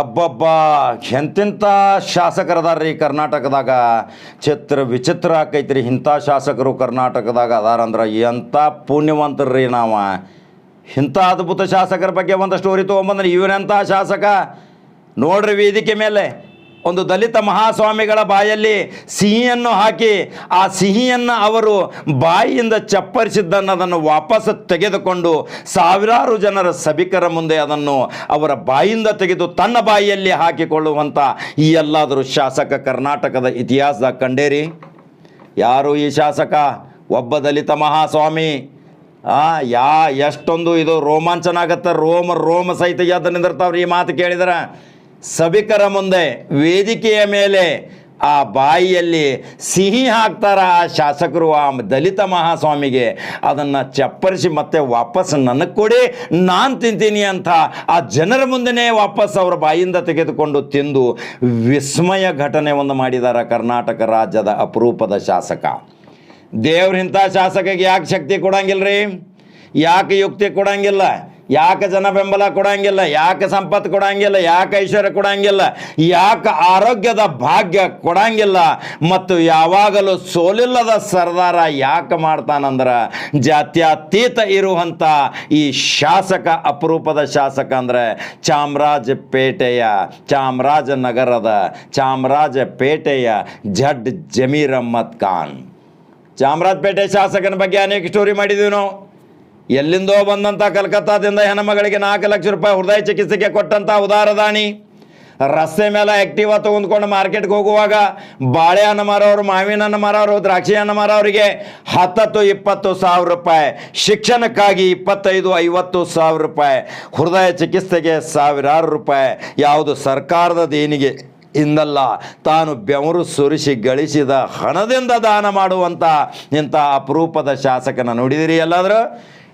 ಅಬ್ಬಬ್ಬ ಎಂತೆಂಥ ಶಾಸಕರದಾರ್ರಿ ಕರ್ನಾಟಕದಾಗ? ಚಿತ್ರ ವಿಚಿತ್ರ ಆಕೈತ್ರಿ ಇಂಥ ಶಾಸಕರು ಕರ್ನಾಟಕದಾಗ ಅದಾರಂದ್ರೆ ಎಂಥ ಪುಣ್ಯವಂತರ್ರಿ ನಾವ. ಇಂಥ ಅದ್ಭುತ ಶಾಸಕರ ಬಗ್ಗೆ ಒಂದು ಸ್ಟೋರಿ ತೊಗೊಂಬಂದ್ರೆ. ಇವನೆಂಥ ಶಾಸಕ? ನೋಡ್ರಿ ವೇದಿಕೆ ಮೇಲೆ. ಒಂದು ದಲಿತ ಮಹಾಸ್ವಾಮಿಗಳ ಬಾಯಲ್ಲಿ ಸಿಹಿಯನ್ನು ಹಾಕಿ, ಆ ಸಿಹಿಯನ್ನು ಅವರು ಬಾಯಿಯಿಂದ ಚಪ್ಪರಿಸಿದ್ದನ್ನು ವಾಪಸ್ ತೆಗೆದುಕೊಂಡು ಸಾವಿರಾರು ಜನರ ಸಭಿಕರ ಮುಂದೆ ಅದನ್ನು ಅವರ ಬಾಯಿಂದ ತೆಗೆದು ತನ್ನ ಬಾಯಿಯಲ್ಲಿ ಹಾಕಿಕೊಳ್ಳುವಂಥ ಈ ಎಲ್ಲಾದರೂ ಶಾಸಕ ಕರ್ನಾಟಕದ ಇತಿಹಾಸದಾಗ ಕಂಡೇರಿ? ಯಾರು ಈ ಶಾಸಕ? ಒಬ್ಬ ದಲಿತ ಮಹಾಸ್ವಾಮಿ. ಆ, ಯಾ, ಎಷ್ಟೊಂದು ಇದು ರೋಮಾಂಚನ ಆಗತ್ತೆ ರೋಮ ರೋಮ ಸಹಿತ ಎದ್ದು ನಿಂದಿರ್ತಾವ್ರಿ ಈ ಮಾತು ಕೇಳಿದ್ರೆ. ಸಭಿಕರ ಮುಂದೆ ವೇದಿಕೆಯ ಮೇಲೆ ಆ ಬಾಯಿಯಲ್ಲಿ ಸಿಹಿ ಹಾಕ್ತಾರ ಆ ಶಾಸಕರು ಆ ದಲಿತ ಮಹಾಸ್ವಾಮಿಗೆ. ಅದನ್ನು ಚಪ್ಪರಿಸಿ ಮತ್ತೆ ವಾಪಸ್ ನನಗೆ ಕೊಡಿ, ನಾನು ತಿಂತೀನಿ ಅಂತ ಆ ಜನರ ಮುಂದೆನೇ ವಾಪಸ್ ಅವರ ಬಾಯಿಂದ ತೆಗೆದುಕೊಂಡು ತಿಂದು ವಿಸ್ಮಯ ಘಟನೆ ಒಂದು ಮಾಡಿದ್ದಾರೆ ಕರ್ನಾಟಕ ರಾಜ್ಯದ ಅಪರೂಪದ ಶಾಸಕ. ದೇವ್ರಿಂಥ ಶಾಸಕಿಗೆ ಯಾಕೆ ಶಕ್ತಿ ಕೊಡಂಗಿಲ್ಲ ರೀ ಯಾಕೆ ಯುಕ್ತಿ ಕೊಡಂಗಿಲ್ಲ? ಯಾಕೆ ಜನ ಬೆಂಬಲ ಕೊಡಂಗಿಲ್ಲ, ಯಾಕೆ ಸಂಪತ್ತು ಕೊಡಂಗಿಲ್ಲ, ಯಾಕೆ ಐಶ್ವರ್ಯ ಕೊಡಂಗಿಲ್ಲ, ಯಾಕೆ ಆರೋಗ್ಯದ ಭಾಗ್ಯ ಕೊಡಂಗಿಲ್ಲ ಮತ್ತು ಯಾವಾಗಲೂ ಸೋಲಿಲ್ಲದ ಸರ್ದಾರ ಯಾಕೆ ಮಾಡ್ತಾನಂದ್ರೆ ಜಾತ್ಯತೀತ ಇರುವಂಥ ಈ ಶಾಸಕ, ಅಪರೂಪದ ಶಾಸಕ ಅಂದರೆ ಚಾಮರಾಜಪೇಟೆಯ ಚಾಮರಾಜನಗರದ ಚಾಮರಾಜಪೇಟೆಯ ಜಡ್ ಜಮೀರ್ ಅಹ್ಮದ್ ಖಾನ್. ಚಾಮರಾಜಪೇಟೆ ಶಾಸಕನ ಬಗ್ಗೆ ಅನೇಕ ಸ್ಟೋರಿ ಮಾಡಿದ್ದೀವಿ ನಾವು. ಎಲ್ಲಿಂದೋ ಬಂದಂಥ ಕಲ್ಕತ್ತಾದಿಂದ ಹೆಣ್ಮಗಳಿಗೆ ನಾಲ್ಕು ಲಕ್ಷ ರೂಪಾಯಿ ಹೃದಯ ಚಿಕಿತ್ಸೆಗೆ ಕೊಟ್ಟಂಥ ಉದಾರದಾಣಿ. ರಸ್ತೆ ಮೇಲೆ ಆ್ಯಕ್ಟಿವ ತೊಗೊಂಡ್ಕೊಂಡು ಮಾರ್ಕೆಟ್ಗೆ ಹೋಗುವಾಗ ಬಾಳೆಹಣ್ಣು ಮಾರೋರು, ಮಾವಿನ ಹಣ್ಣು ಮಾರೋರು, ದ್ರಾಕ್ಷಿ ಹಣ್ಣು ಮಾರೋರಿಗೆ ಹತ್ತತ್ತು, ಇಪ್ಪತ್ತು ಸಾವಿರ ರೂಪಾಯಿ, ಶಿಕ್ಷಣಕ್ಕಾಗಿ ಇಪ್ಪತ್ತೈದು, ಐವತ್ತು ಸಾವಿರ ರೂಪಾಯಿ, ಹೃದಯ ಚಿಕಿತ್ಸೆಗೆ ಸಾವಿರಾರು ರೂಪಾಯಿ. ಯಾವುದು ಸರ್ಕಾರದ ದೇಣಿಗೆ ಇಂದಲ್ಲ, ತಾನು ಬೆವರು ಸುರಿಸಿ ಗಳಿಸಿದ ಹಣದಿಂದ ದಾನ ಮಾಡುವಂಥ ಇಂಥ ಅಪರೂಪದ ಶಾಸಕನ ನೋಡಿದಿರಿ ಎಲ್ಲಾದರೂ?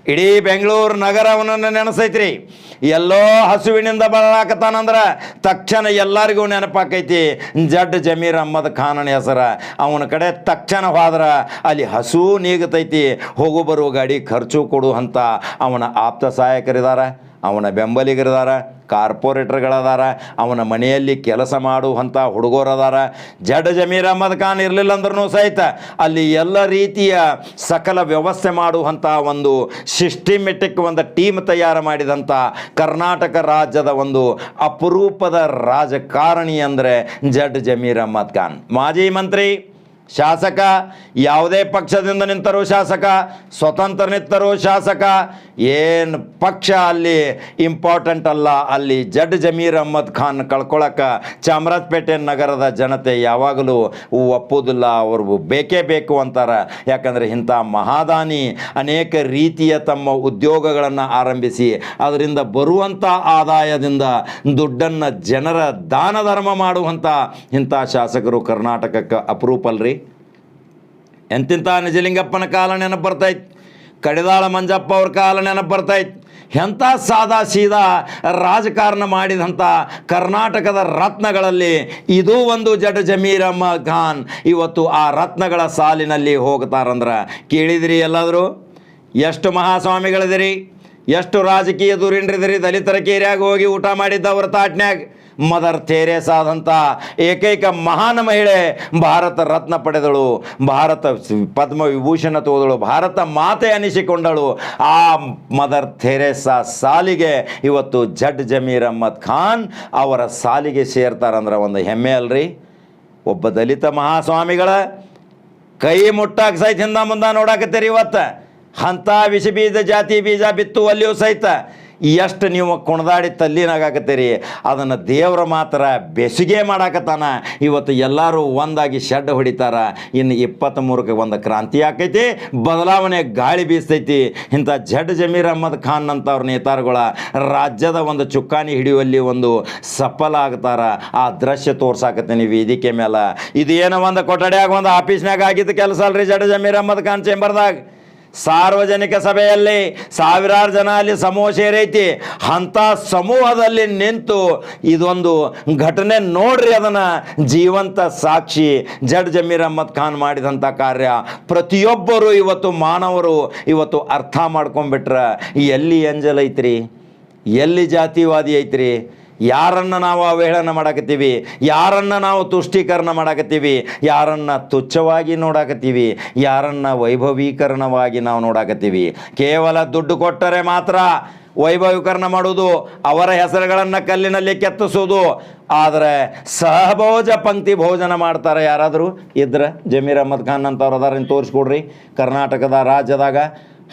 ಇಡೀ ಬೆಂಗಳೂರು ನಗರವನ್ನು ನೆನೆಸೈತ್ರಿ. ಎಲ್ಲೋ ಹಸುವಿನಿಂದ ಬಳಲಾಕತ್ತಾನಂದ್ರೆ ತಕ್ಷಣ ಎಲ್ಲರಿಗೂ ನೆನಪಾಕೈತಿ. ಜಡ್ ಜಮೀರ್ ಅಹ್ಮದ್ ಖಾನನ ಹೆಸರ. ಅವನ ಕಡೆ ತಕ್ಷಣ ಹೋದ್ರೆ ಅಲ್ಲಿ ಹಸು ನೀಗತೈತಿ. ಹೋಗು ಬರುವ ಗಾಡಿ ಖರ್ಚು ಕೊಡು ಅಂತ ಅವನ ಆಪ್ತ ಸಹಾಯಕರಿದ್ದಾರೆ ಅವನ ಬೆಂಬಲಿಗರದಾರ, ಕಾರ್ಪೊರೇಟರ್ಗಳದಾರ, ಅವನ ಮನೆಯಲ್ಲಿ ಕೆಲಸ ಮಾಡುವಂಥ ಹುಡುಗರದಾರ, ಜಡ ಜಮೀರ್ ಅಹಮದ್ ಖಾನ್ ಇರಲಿಲ್ಲ ಅಂದ್ರೂ ಸಹಿತ ಅಲ್ಲಿ ಎಲ್ಲ ರೀತಿಯ ಸಕಲ ವ್ಯವಸ್ಥೆ ಮಾಡುವಂಥ ಒಂದು ಸಿಸ್ಟಿಮೆಟಿಕ್ ಒಂದು ಟೀಮ್ ತಯಾರು ಮಾಡಿದಂಥ ಕರ್ನಾಟಕ ರಾಜ್ಯದ ಒಂದು ಅಪರೂಪದ ರಾಜಕಾರಣಿ ಅಂದರೆ ಜಡ್ ಜಮೀರ್ ಅಹಮದ್ ಖಾನ್. ಮಾಜಿ ಮಂತ್ರಿ ಶಾಸಕ, ಯಾವುದೇ ಪಕ್ಷದಿಂದ ನಿಂತರೂ ಶಾಸಕ, ಸ್ವತಂತ್ರ ನಿಂತರೂ ಶಾಸಕ, ಏನು ಪಕ್ಷ ಅಲ್ಲಿ ಇಂಪಾರ್ಟೆಂಟ್ ಅಲ್ಲ, ಅಲ್ಲಿ ಜಡ್ ಜಮೀರ್ ಅಹ್ಮದ್ ಖಾನ್ ಕಳ್ಕೊಳಕ್ಕೆ ಚಾಮರಾಜಪೇಟೆ ನಗರದ ಜನತೆ ಯಾವಾಗಲೂ ಒಪ್ಪುವುದಿಲ್ಲ ಅವರು ಬೇಕೇ ಬೇಕು ಅಂತಾರೆ. ಯಾಕಂದರೆ ಇಂಥ ಮಹಾದಾನಿ ಅನೇಕ ರೀತಿಯ ತಮ್ಮ ಉದ್ಯೋಗಗಳನ್ನು ಆರಂಭಿಸಿ, ಅದರಿಂದ ಬರುವಂಥ ಆದಾಯದಿಂದ ದುಡ್ಡನ್ನು ಜನರ ದಾನ ಧರ್ಮ ಮಾಡುವಂಥ ಇಂಥ ಶಾಸಕರು ಕರ್ನಾಟಕಕ್ಕೆ ಅಪರೂಪ ಅಲ್ರಿ ಎಂತಿಂಥ ನಿಜಲಿಂಗಪ್ಪನ ಕಾಲ ನೆನಪು ಬರ್ತೈತೆ? ಕಡಿದಾಳ ಮಂಜಪ್ಪ ಅವ್ರ ಕಾಲ ನೆನಪು ಬರ್ತೈತೆ? ಎಂಥ ಸಾದಾ ಸೀದಾ ರಾಜಕಾರಣ ಮಾಡಿದಂಥ ಕರ್ನಾಟಕದ ರತ್ನಗಳಲ್ಲಿ ಇದು ಒಂದು ಜಡ ಜಮೀರ್ ಅಹ್ಮದ್ ಖಾನ್ ಇವತ್ತು ಆ ರತ್ನಗಳ ಸಾಲಿನಲ್ಲಿ ಹೋಗ್ತಾರಂದ್ರೆ ಕೇಳಿದಿರಿ ಎಲ್ಲಾದರೂ? ಎಷ್ಟು ಮಹಾಸ್ವಾಮಿಗಳಿದಿರಿ? ಎಷ್ಟು ರಾಜಕೀಯ ದೂರಿನ್ರಿದಿರಿ? ದಲಿತರ ಕೇರಿಯಾಗಿ ಹೋಗಿ ಊಟ ಮಾಡಿದ್ದವ್ರ ತಾಟ್ನ್ಯಾಗ? ಮದರ್ ಥೇರೇಸ್ ಆದಂಥ ಏಕೈಕ ಮಹಾನ್ ಮಹಿಳೆ ಭಾರತ ರತ್ನ ಪಡೆದಳು. ಭಾರತ ಪದ್ಮ ವಿಭೂಷಣ ತೋದಳು. ಭಾರತ ಮಾತೆ ಅನಿಸಿಕೊಂಡಳು. ಆ ಮದರ್ ಥೇರೇಸಾ ಸಾಲಿಗೆ ಇವತ್ತು ಜಡ್ ಜಮೀರ್ ಅಹ್ಮದ್ ಖಾನ್ ಅವರ ಸಾಲಿಗೆ ಸೇರ್ತಾರಂದ್ರೆ ಒಂದು ಹೆಮ್ಮೆ ಅಲ್ರಿ. ಒಬ್ಬ ದಲಿತ ಮಹಾಸ್ವಾಮಿಗಳ ಕೈ ಮುಟ್ಟಾಕ ಸಹಿತ ಹಿಂದ ಮುಂದೆ ನೋಡಾಕತ್ತೀರಿ ಇವತ್ತು. ಅಂಥ ವಿಷ ಬೀಜ ಜಾತಿ ಬೀಜ ಬಿತ್ತು ಬಿತ್ತುವಲ್ಲಿಯೂ ಸಹಿತ ಎಷ್ಟು ನೀವು ಕುಣದಾಡಿ ತಲ್ಲಿನಾಗತ್ತೀರಿ ಅದನ್ನು ದೇವ್ರ ಮಾತ್ರ ಬೆಸಿಗೆ ಮಾಡಾಕತ್ತಾನ. ಇವತ್ತು ಎಲ್ಲರೂ ಒಂದಾಗಿ ಶೆಡ್ ಹೊಡಿತಾರ. ಇನ್ನು ಇಪ್ಪತ್ತ್ಮೂರಕ್ಕೆ ಒಂದು ಕ್ರಾಂತಿ ಆಕೈತಿ, ಬದಲಾವಣೆ ಗಾಳಿ ಬೀಸ್ತೈತಿ. ಇಂಥ ಜಡ್ ಜಮೀರ್ ಅಹಮದ್ ಖಾನ್ ಅಂತವ್ರ ನೇತಾರಗಳ ರಾಜ್ಯದ ಒಂದು ಚುಕ್ಕಾಣಿ ಹಿಡಿಯುವಲ್ಲಿ ಒಂದು ಸಫಲ ಆಗ್ತಾರ. ಆ ದೃಶ್ಯ ತೋರ್ಸಾಕತ್ತೀನಿ ವೇದಿಕೆ ಮೇಲೆ ಇದು ಏನೋ ಒಂದು ಕೊಠಡಿಯಾಗ ಒಂದು ಆಫೀಸ್ನಾಗ ಆಗಿದ್ದ ಕೆಲಸ ಅಲ್ರಿ ಜಡ್ ಜಮೀರ್ ಅಹಮದ್ ಖಾನ್ ಚೇಂಬರ್ದಾಗ ಸಾರ್ವಜನಿಕ ಸಭೆಯಲ್ಲಿ ಸಾವಿರಾರು ಜನ ಅಲ್ಲಿ ಸಮೂಹ ಸೇರೈತಿ ಅಂಥ ಸಮೂಹದಲ್ಲಿ ನಿಂತು ಇದೊಂದು ಘಟನೆ ನೋಡ್ರಿ ಅದನ್ನು. ಜೀವಂತ ಸಾಕ್ಷಿ ಜಡ್ ಜಮೀರ್ ಅಹ್ಮದ್ ಖಾನ್ ಮಾಡಿದಂಥ ಕಾರ್ಯ. ಪ್ರತಿಯೊಬ್ಬರು ಇವತ್ತು ಮಾನವರು ಇವತ್ತು ಅರ್ಥ ಮಾಡ್ಕೊಂಬಿಟ್ರ ಎಲ್ಲಿ ಎಂಜಲ್ ಐತ್ರಿ? ಎಲ್ಲಿ ಜಾತಿವಾದಿ ಐತ್ರಿ? ಯಾರನ್ನು ನಾವು ಅವಹೇಳನ ಮಾಡಾಕತ್ತೀವಿ? ಯಾರನ್ನು ನಾವು ತುಷ್ಟೀಕರಣ ಮಾಡಾಕತ್ತೀವಿ? ಯಾರನ್ನು ತುಚ್ಛವಾಗಿ ನೋಡಾಕತ್ತೀವಿ? ಯಾರನ್ನು ವೈಭವೀಕರಣವಾಗಿ ನಾವು ನೋಡಾಕತ್ತೀವಿ? ಕೇವಲ ದುಡ್ಡು ಕೊಟ್ಟರೆ ಮಾತ್ರ ವೈಭವೀಕರಣ ಮಾಡುವುದು, ಅವರ ಹೆಸರುಗಳನ್ನು ಕಲ್ಲಿನಲ್ಲಿ ಕೆತ್ತಿಸೋದು ಆದರೆ ಸಹಭೋಜ ಪಂಕ್ತಿ ಭೋಜನ ಮಾಡ್ತಾರೆ ಯಾರಾದರೂ? ಇದ್ರೆ ಜಮೀರ್ ಅಹಮದ್ ಖಾನ್ ಅಂತವ್ರು ಅದಾರ ತೋರಿಸ್ಕೊಡ್ರಿ. ಕರ್ನಾಟಕದ ರಾಜ್ಯದಾಗ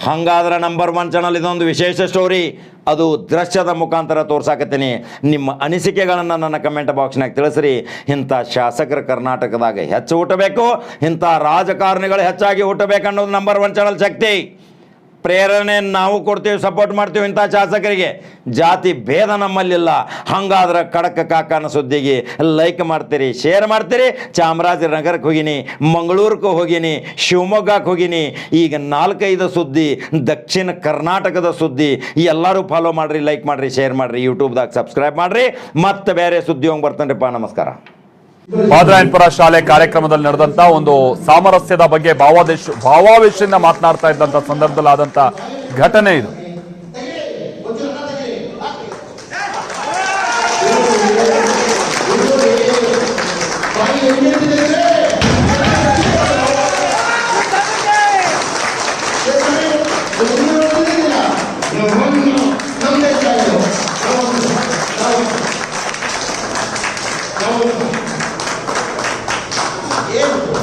ಹಂಗಾದ್ರೆ ನಂಬರ್ ಒನ್ ಚಾನಲ್ ಇದೊಂದು ವಿಶೇಷ ಸ್ಟೋರಿ ಅದು ದೃಶ್ಯದ ಮುಖಾಂತರ ತೋರ್ಸಾಕತ್ತೀನಿ. ನಿಮ್ಮ ಅನಿಸಿಕೆಗಳನ್ನು ನನ್ನ ಕಮೆಂಟ್ ಬಾಕ್ಸ್ನಾಗ ತಿಳಿಸ್ರಿ. ಇಂಥ ಶಾಸಕರ ಕರ್ನಾಟಕದಾಗ ಹೆಚ್ಚು ಹುಟ್ಟಬೇಕು. ಇಂಥ ರಾಜಕಾರಣಿಗಳು ಹೆಚ್ಚಾಗಿ ಹುಟ್ಟಬೇಕನ್ನೋದು ನಂಬರ್ ಒನ್ ಚಾನಲ್ ಶಕ್ತಿ. ಪ್ರೇರಣೆ ನಾವು ಕೊಡ್ತೀವಿ ಸಪೋರ್ಟ್ ಮಾಡ್ತೀವಿ ಇಂಥ ಶಾಸಕರಿಗೆ. ಜಾತಿ ಭೇದ ನಮ್ಮಲ್ಲಿಲ್ಲ. ಹಂಗಾದ್ರೆ ಕಡಕ ಕಾಕನ ಸುದ್ದಿಗೆ ಲೈಕ್ ಮಾಡ್ತೀರಿ ಶೇರ್ ಮಾಡ್ತೀರಿ. ಚಾಮರಾಜನಗರಕ್ಕೆ ಹೋಗಿನಿ ಮಂಗಳೂರಿಗೆ ಹೋಗಿನಿ, ಶಿವಮೊಗ್ಗಕ್ಕೆ ಹೋಗಿನಿ. ಈಗ ನಾಲ್ಕೈದು ಸುದ್ದಿ, ದಕ್ಷಿಣ ಕರ್ನಾಟಕದ ಸುದ್ದಿ, ಎಲ್ಲರೂ ಫಾಲೋ ಮಾಡಿರಿ ಲೈಕ್ ಮಾಡಿರಿ ಶೇರ್ ಮಾಡಿರಿ ಯೂಟ್ಯೂಬ್ದಾಗ ಸಬ್ಸ್ಕ್ರೈಬ್ ಮಾಡಿರಿ. ಮತ್ತೆ ಬೇರೆ ಸುದ್ದಿ ಹೋಗಿ ಬರ್ತಾನ್ರಿಪ್ಪ, ನಮಸ್ಕಾರ. ಬಾದ್ರಾಯನ್ಪುರ ಶಾಲೆ ಕಾರ್ಯಕ್ರಮದಲ್ಲಿ ನಡೆದಂತ ಒಂದು ಸಾಮರಸ್ಯದ ಬಗ್ಗೆ ಭಾವಾದೇಶ ಭಾವಾವೇಶದಿಂದ ಮಾತನಾಡ್ತಾ ಇದ್ದಂತ ಸಂದರ್ಭದಲ್ಲಿ ಆದಂತ ಘಟನೆ ಇದು.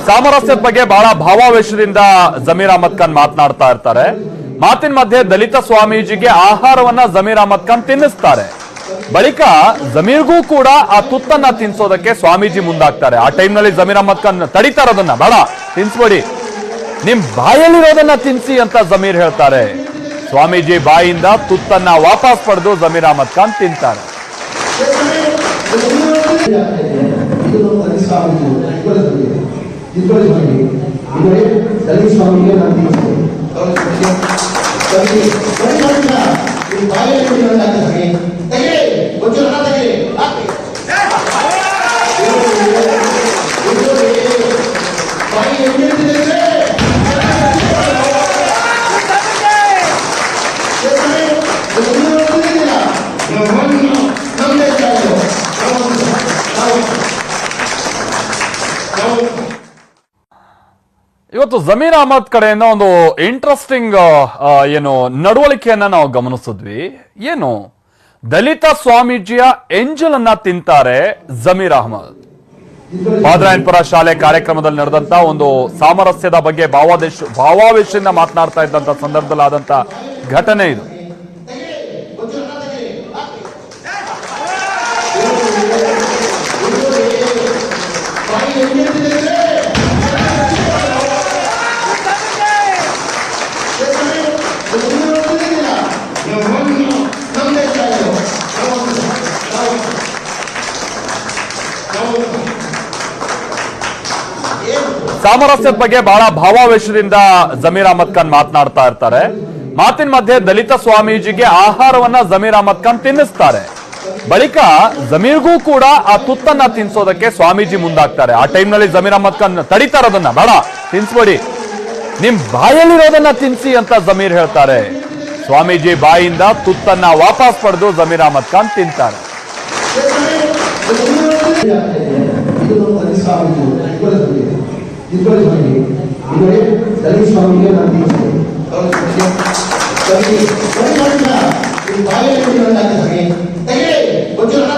ಸಾಮರಸ್ಯದ ಬಗ್ಗೆ ಬಹಳ ಭಾವಾವೇಶದಿಂದ ಜಮೀರ್ ಅಹಮದ್ ಖಾನ್ ಮಾತನಾಡ್ತಾ ಇರ್ತಾರೆ. ಮಾತಿನ ಮಧ್ಯೆ ದಲಿತ ಸ್ವಾಮೀಜಿಗೆ ಆಹಾರವನ್ನ ಜಮೀರ್ ಅಹಮದ್ ಖಾನ್ ತಿನ್ನಿಸ್ತಾರೆ. ಬಳಿಕ ಜಮೀರ್ಗೂ ಕೂಡ ಆ ತುತ್ತನ್ನ ತಿನ್ಸೋದಕ್ಕೆ ಸ್ವಾಮೀಜಿ ಮುಂದಾಗ್ತಾರೆ. ಆ ಟೈಮ್ನಲ್ಲಿ ಜಮೀರ್ ಅಹಮದ್ ಖಾನ್ ತಡಿತಾರ ಅದನ್ನ ಬೇಡ, ತಿನ್ಸ್ಬೇಡಿ. ನಿಮ್ ಬಾಯಲ್ಲಿರೋದನ್ನ ತಿನ್ಸಿ ಅಂತ ಜಮೀರ್ ಹೇಳ್ತಾರೆ. ಸ್ವಾಮೀಜಿ ಬಾಯಿಂದ ತುತ್ತನ್ನ ವಾಪಸ್ ಪಡೆದು ಜಮೀರ್ ಅಹಮದ್ ಖಾನ್ ತಿಂತಾರೆ. ದಲಿತ ಮಾಡಿ ಅಂದರೆ ದಲಿತ ಸ್ವಾಮಿಗೆ ನಾನು ತಿಳಿಸ್ತೇನೆ ಇವತ್ತು ಜಮೀರ್ ಅಹಮದ್ ಕಡೆಯಿಂದ ಒಂದು ಇಂಟ್ರೆಸ್ಟಿಂಗ್ ಏನು ನಡವಳಿಕೆಯನ್ನ ನಾವು ಗಮನಿಸಿದ್ವಿ. ಏನು? ದಲಿತ ಸ್ವಾಮೀಜಿಯ ಎಂಜಲ್ ಅನ್ನ ತಿಂತಾರೆ ಜಮೀರ್ ಅಹಮದ್. ಬಾದ್ರಾಯನ್ಪುರ ಶಾಲೆ ಕಾರ್ಯಕ್ರಮದಲ್ಲಿ ನಡೆದಂತ ಒಂದು ಸಾಮರಸ್ಯದ ಬಗ್ಗೆ ಭಾವಾದೇಶ ಭಾವಾವೇಶದಿಂದ ಮಾತನಾಡ್ತಾ ಇದ್ದಂತ ಸಂದರ್ಭದಲ್ಲಿ ಆದಂತ ಘಟನೆ ಇದು. ಸಾಮರಸ್ಯದ ಬಗ್ಗೆ ಬಹಳ ಭಾವಾವೇಶದಿಂದ ಜಮೀರ್ ಅಹಮದ್ ಖಾನ್ ಮಾತನಾಡ್ತಾ ಇರ್ತಾರೆ. ಮಾತಿನ ಮಧ್ಯೆ ದಲಿತ ಸ್ವಾಮೀಜಿಗೆ ಆಹಾರವನ್ನ ಜಮೀರ್ ಅಹಮದ್ ಖಾನ್ ತಿನ್ನಿಸ್ತಾರೆ. ಬಳಿಕ ಜಮೀರ್ಗೂ ಕೂಡ ಆ ತುತ್ತನ್ನ ತಿನ್ಸೋದಕ್ಕೆ ಸ್ವಾಮೀಜಿ ಮುಂದಾಗ್ತಾರೆ. ಆ ಟೈಮ್ನಲ್ಲಿ ಜಮೀರ್ ಅಹಮದ್ ಖಾನ್ ತಡಿತಾರ ಅದನ್ನ ಬೇಡ, ತಿನ್ಸ್ಬೇಡಿ. ನಿಮ್ ಬಾಯಲ್ಲಿರೋದನ್ನ ತಿನ್ಸಿ ಅಂತ ಜಮೀರ್ ಹೇಳ್ತಾರೆ. ಸ್ವಾಮೀಜಿ ಬಾಯಿಂದ ತುತ್ತನ್ನ ವಾಪಸ್ ಪಡೆದು ಜಮೀರ್ ಅಹಮದ್ ಖಾನ್ ತಿಂತಾರೆ. ದಲಿತ ಸ್ವಾಮಿಗಳು ಇಬ್ಬರು ಇಬ್ಬರು ಬನ್ನಿ ಅಂದರೆ ದಲಿತ ಸ್ವಾಮಿಗೆ ನಾನು ತಿಳಿಸ್ತೇನೆ ತೆಗೆ you.